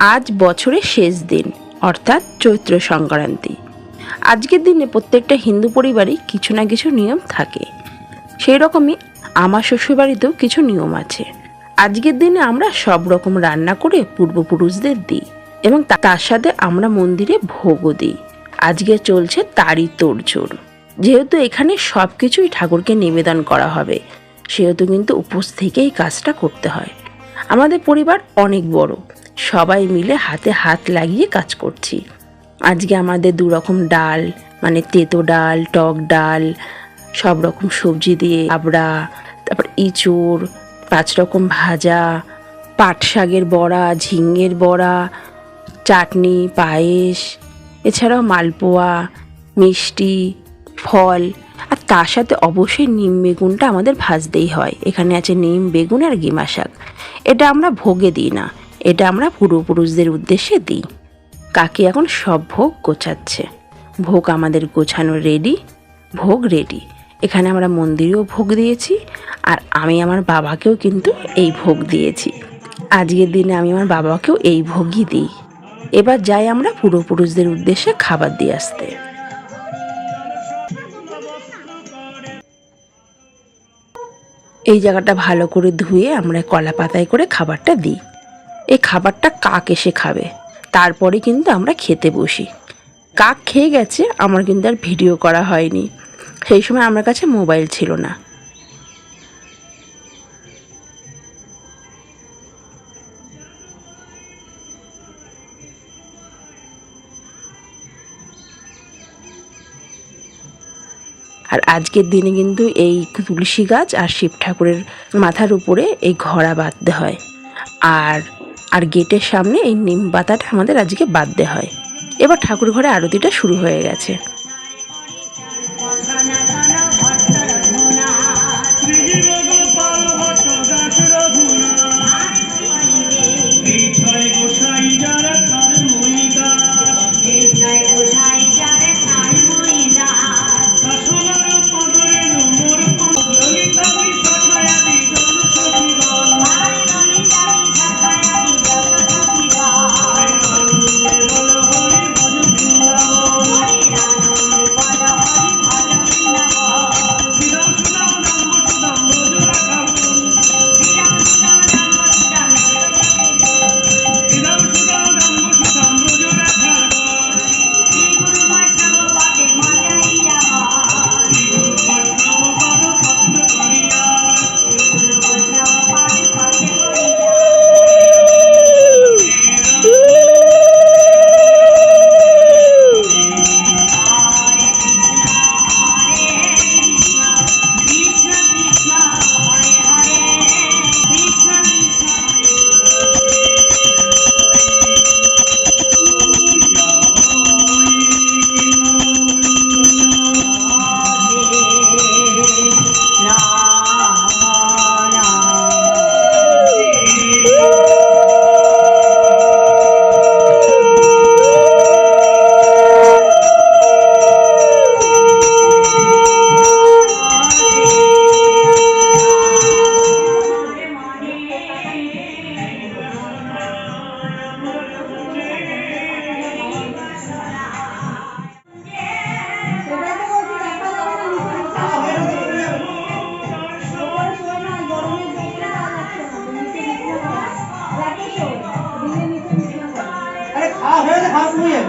আজ বছরের শেষ দিন, অর্থাৎ চৈত্র সংক্রান্তি। আজকের দিনে প্রত্যেকটা হিন্দু পরিবারই কিছু না কিছু নিয়ম থাকে। সেই রকমই আমার শ্বশুরবাড়িতেও কিছু নিয়ম আছে। আজকের দিনে আমরা সব রকম রান্না করে পূর্বপুরুষদের দিই এবং তার সাথে আমরা মন্দিরে ভোগও দিই। আজকে চলছে তারই তোড়জোড়। যেহেতু এখানে সব কিছুই ঠাকুরকে নিবেদন করা হবে, সেহেতু কিন্তু উপোস থেকেই কাজটা করতে হয়। আমাদের পরিবার অনেক বড় সবাই মিলে হাতে হাত লাগিয়ে কাজ করছি। আজকে আমাদের দু রকম ডাল মানে তেতো ডাল, টক ডাল, সব রকম সবজি দিয়ে আবড়া, তারপর ইঁচড়, পাঁচ রকম ভাজা, পাট শাকের বড়া, ঝিঙের বড়া, চাটনি, পায়েস, এছাড়াও মালপোয়া, মিষ্টি, ফল, আর তার সাথে অবশ্যই নিম বেগুনটা আমাদের ভাজতেই হয়। এখানে আছে নিম বেগুন আর গিমা শাক এটা আমরা ভোগে দিই না। এটা আমরা পূর্বপুরুষদের উদ্দেশ্যে দিই। কাকি এখন সব ভোগ গোছাচ্ছে। ভোগ আমাদের গোছানো রেডি ভোগ রেডি এখানে আমরা মন্দিরেও ভোগ দিয়েছি, আর আমি আমার বাবাকেও কিন্তু এই ভোগ দিয়েছি। আজকের দিনে আমি আমার বাবাকেও এই ভোগই দিই। এবার যাই আমরা পূর্বপুরুষদের উদ্দেশ্যে খাবার দিয়ে আসতে। এই জায়গাটা ভালো করে ধুয়ে আমরা কলা পাতায় করে খাবারটা দিই। এই খাবারটা কাক এসে খাবে। তারপরে কিন্তু আমরা খেতে বসি। কাক খেয়ে গেছে, আমার কিন্তু আর ভিডিও করা হয়নি। সেই সময় আমার কাছে মোবাইল ছিল না। আর আজকের দিনে কিন্তু এই তুলসী গাছ আর শিব ঠাকুরের মাথার উপরে এই ঘোড়া বাঁধতে হয়। আর আর গেটের সামনে এই নিম পাতাটা আমাদের আজকে বাঁধতে হয়। এবার ঠাকুর ঘরে আরতিটা শুরু হয়ে গেছে। হয়ে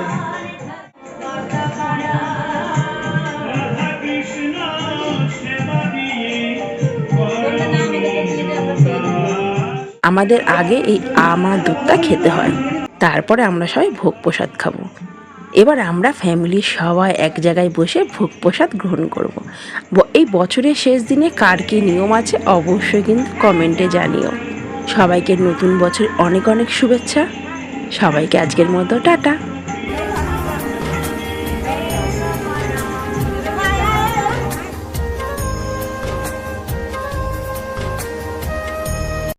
আমাদের আগে এই আম দুধটা খেতে হয়। তারপরে আমরা সবাই ভোগ প্রসাদ খাব। এবার আমরা ফ্যামিলির সবাই এক জায়গায় বসে ভোগ প্রসাদ গ্রহণ করব। এই বছরের শেষ দিনে কার কী নিয়ম আছে অবশ্যই কিন্তু কমেন্টে জানিও। সবাইকে নতুন বছর অনেক অনেক শুভেচ্ছা। সবাইকে আজকের মতো টাটা।